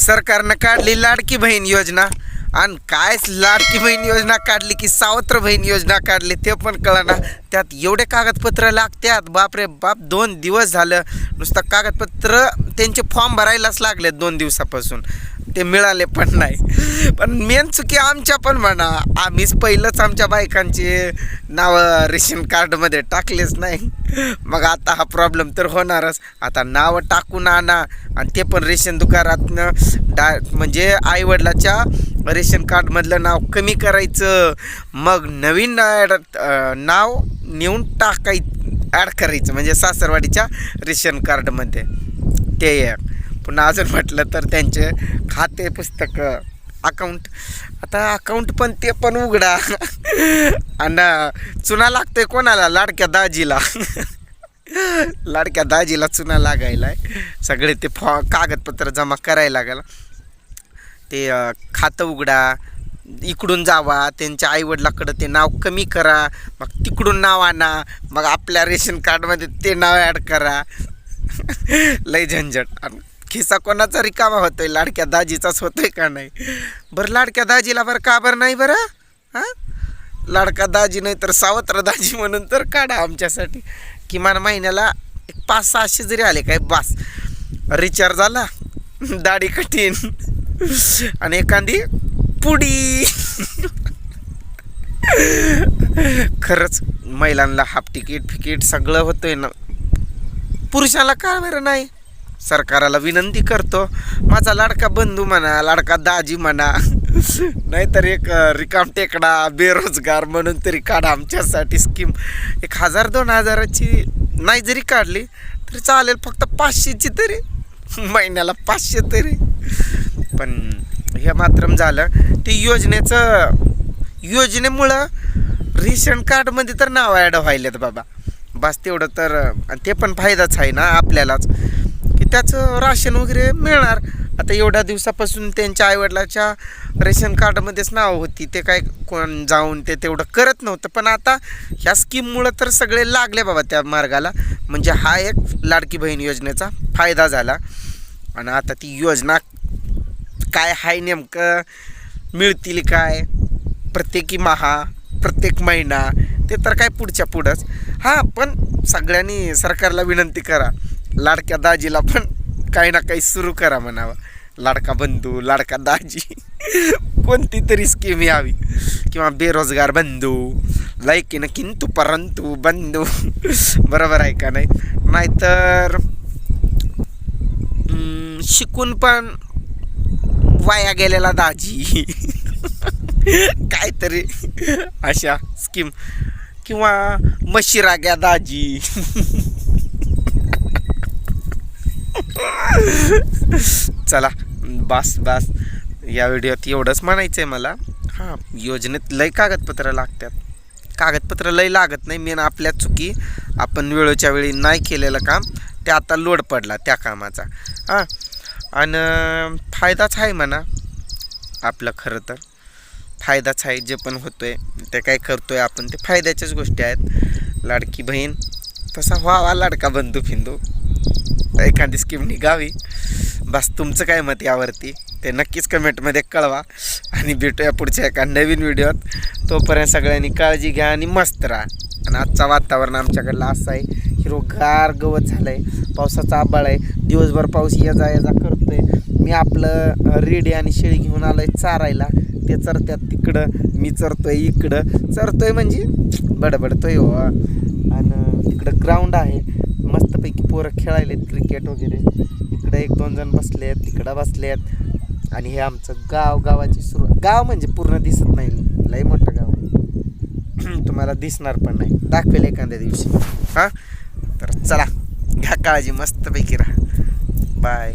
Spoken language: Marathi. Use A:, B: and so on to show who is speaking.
A: सरकारनं काढली लाडकी बहीण योजना. आणि कायच लाडकी बहीण योजना काढली की सावत्र बहीण योजना काढली ते पण कळना. त्यात एवढे कागदपत्र लागतात बापरे बाप दोन दिवस झालं. नुसतं कागदपत्र त्यांचे फॉर्म भरायलाच लागलेत दोन दिवसापासून. ते मिळाले पण नाही. पण मेन चुकी आमच्या पण म्हणा. आम्हीच पहिलंच आमच्या बायकांचे नावं रेशन कार्डमध्ये टाकलेच नाही. मग आता हा प्रॉब्लेम तर होणारच. आता नावं टाकून आणा आणि ते पण रेशन दुकानातनं डा म्हणजे आईवडिलाच्या रेशन कार्डमधलं नाव कमी करायचं. मग नवीन ॲड नाव नेऊन टाकाय ॲड करायचं. म्हणजे सासरवाडीच्या रेशन कार्डमध्ये. ते एक. पुन्हा अजून म्हटलं तर त्यांचे खाते पुस्तकं अकाउंट आता अकाउंट पण ते पण उघडा. आणि चुना लागतोय कोणाला? लाडक्या दाजीला. लाडक्या दाजीला चुना लागायला सगळे ते फॉ कागदपत्र जमा करायला लागला. ते खातं उघडा. इकडून जावा. त्यांच्या आईवडिलाकडं ते नाव कमी करा. मग तिकडून नाव आणा. मग आपल्या रेशन कार्डमध्ये ते नाव ॲड करा. लय झंझट. आणि खिसा कोणाचा रिकामा होतोय? लाडक्या दाजीचाच होतोय का नाही? बरं लाडक्या दाजीला बरं का बरं नाही बरं? हां? लाडका दाजी नाही तर सावत्र दाजी म्हणून तर काढा आमच्यासाठी. किमान महिन्याला एक पाच सहाशे जरी आले काय बास. रिचार्ज झाला दाढी कठीण. आणि एखादी पुडी. खरंच महिलांना हाफ तिकीट फिकीट सगळं होतंय ना. पुरुषाला का बरं नाही? सरकाराला विनंती करतो माझा लाडका बंधू म्हणा लाडका दाजी म्हणा नाहीतर एक रिकाम टेकडा बेरोजगार म्हणून तरी काढा आमच्यासाठी स्कीम एक हजार दोन हजाराची नाही जरी काढली तरी चालेल फक्त पाचशेची तरी. महिन्याला पाचशे तरी. पण हे मात्रम झालं. ते योजनेचं योजनेमुळं रेशन कार्डमध्ये तर नाव ॲड व्हायलेत बाबा. बस तेवढं तर ते पण फायदाच आहे ना आपल्यालाच. त्याचं राशन वगैरे मिळणार. आता एवढ्या दिवसापासून त्यांच्या आईवडिलाच्या रेशन कार्डमध्येच नाव होती. ते काय कोण जाऊन ते तेवढं करत नव्हतं. पण आता ह्या स्कीममुळं तर सगळे लागले बाबा त्या मार्गाला. म्हणजे हा एक लाडकी बहीण योजनेचा फायदा झाला. आणि आता ती योजना काय आहे नेमकं मिळतील काय? प्रत्येकी महा प्रत्येक महिना ते तर काय पुढच्या पुढंच. हां पण सगळ्यांनी सरकारला विनंती करा. लाडक्या दाजीला पण काही ना काही सुरू करा म्हणावं. लाडका बंधू लाडका दाजी. कोणती तरी स्कीम यावी. किंवा बेरोजगार बंधू लायकीनं किंतु परंतु बंधू. बरोबर आहे का नाही? नाहीतर शिकून पण वाया गेलेला दाजी. काहीतरी अशा स्कीम किंवा मशिराग्या दाजी. चला बस बस. या व्हिडिओत एवढंच म्हणायचं आहे मला. हां योजनेत लय कागदपत्र लागतात. कागदपत्र लय लागत नाही मेन आपल्या चुकी. आपण वेळोच्या वेळी नाही केलेलं काम ते आता लोड पडला त्या कामाचा. हां आणि फायदाच आहे म्हणा. आपलं खरं तर. फायदाच आहे जे पण होतो आहे ते काय करतो आहे आपण ते फायद्याच्याच गोष्टी आहेत. लाडकी बहीण तसा व्हावा लाडका बंधू फिंदू एखादी स्कीम निघावी. बस तुमचं काय मत यावरती? ते नक्कीच कमेंटमध्ये कळवा. आणि भेटूया पुढच्या एका नवीन व्हिडिओत. तोपर्यंत सगळ्यांनी काळजी घ्या आणि मस्त राहा. आणि आजचा वातावरण आमच्याकडलं असं आहे. हिरोगार गवत झालं आहे पावसाचा आबाळ आहे. दिवसभर पाऊस ये जा ये जा मी आपलं रेडी आणि शेळी घेऊन आलोय चारायला. ते चरत्यात तिकडं मी चरतोय इकडं. चरतोय म्हणजे बडबडतोय हो. आणि तिकडं ग्राउंड आहे. मस्तपैकी पोरं खेळायलेत क्रिकेट वगैरे. इकडे एक दोन जण आहेत तिकडं बसले आहेत आणि हे आमचं गाव गावाची सुरुवात गाव म्हणजे पूर्ण दिसत नाही. लय मोठं गाव. आहे. तुम्हाला दिसणार पण नाही. दाखवेल एखाद्या दिवशी. हां? तर चला घ्या काळजी मस्तपैकी राहा. बाय